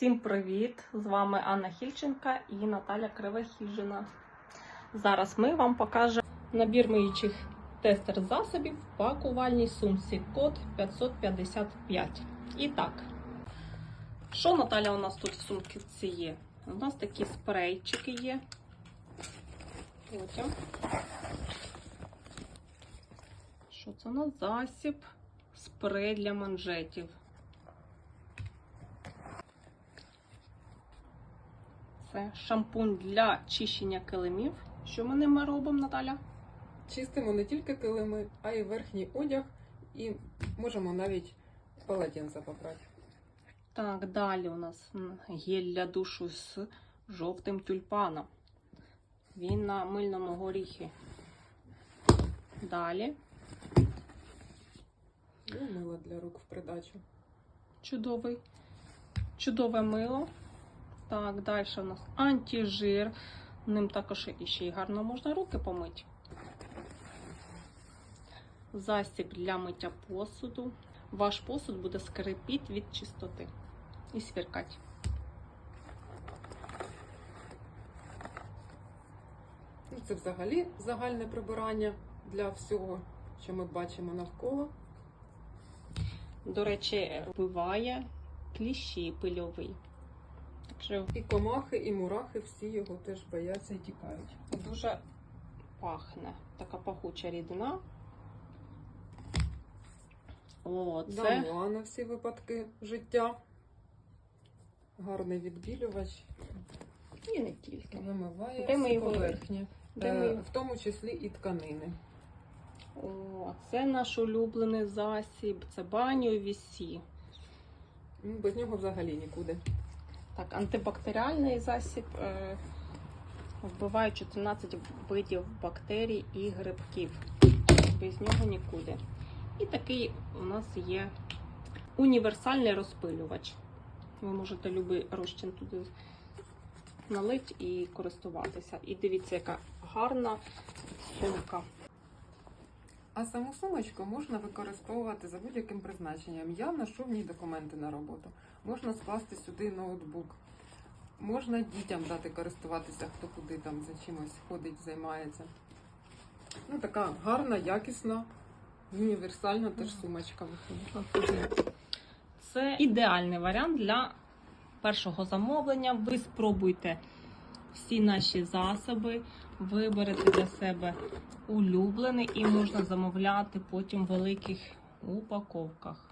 Всім привіт! З вами Анна Хільченка і Наталя Кривохіжина. Зараз ми вам покажемо набір миючих тестер засобів в пакувальній сумці код 555. І так, що Наталя у нас тут в сумці є? У нас такі спрейчики є. Потім. Що це у нас? Засіб, спрей для манжетів. Це шампунь для чищення килимів. Що ми ними робимо, Наталя? Чистимо не тільки килими, а й верхній одяг, і можемо навіть полотенце попрати. Так, далі у нас гель для душу з жовтим тюльпаном. Він на мильному горіхі. Далі І мило для рук в придачу. чудовий, чудове мило. Так, далі у нас антижир. Ним також і й гарно можна руки помити. Засіб для миття посуду. Ваш посуд буде скрипіти від чистоти і сверкати. Ну, це взагалі загальне прибирання для всього, що ми бачимо навколо. До речі, вбиває кліщі пильовий. Що І комахи, і мурахи всі його теж бояться і тікають. дуже пахне. Така пахуча рідина. О, це Дамла на всі випадки життя. Гарний відбілювач. і не тільки. Вимиває Де ми всі його- поверхні, Де Е, ми... його- в тому числі і тканини. О, це наш улюблений засіб. Це баню вісі. Без нього взагалі нікуди. Так, антибактеріальний засіб е, вбиває 14 видів бактерій і грибків. Без нього нікуди. І такий у нас є універсальний розпилювач. Ви можете будь-який розчин туди налити і користуватися. І дивіться, яка гарна сумка. А саму сумочку можна використовувати за будь-яким призначенням. Я ношу в ній документи на роботу. Можна скласти сюди ноутбук. Можна дітям дати користуватися, хто куди там за чимось ходить, займається. Ну, така гарна, якісна, універсальна теж сумочка виходить. Це ідеальний варіант для першого замовлення. Ви спробуйте всі наші засоби, виберете для себе улюблений і можна замовляти потім в великих упаковках.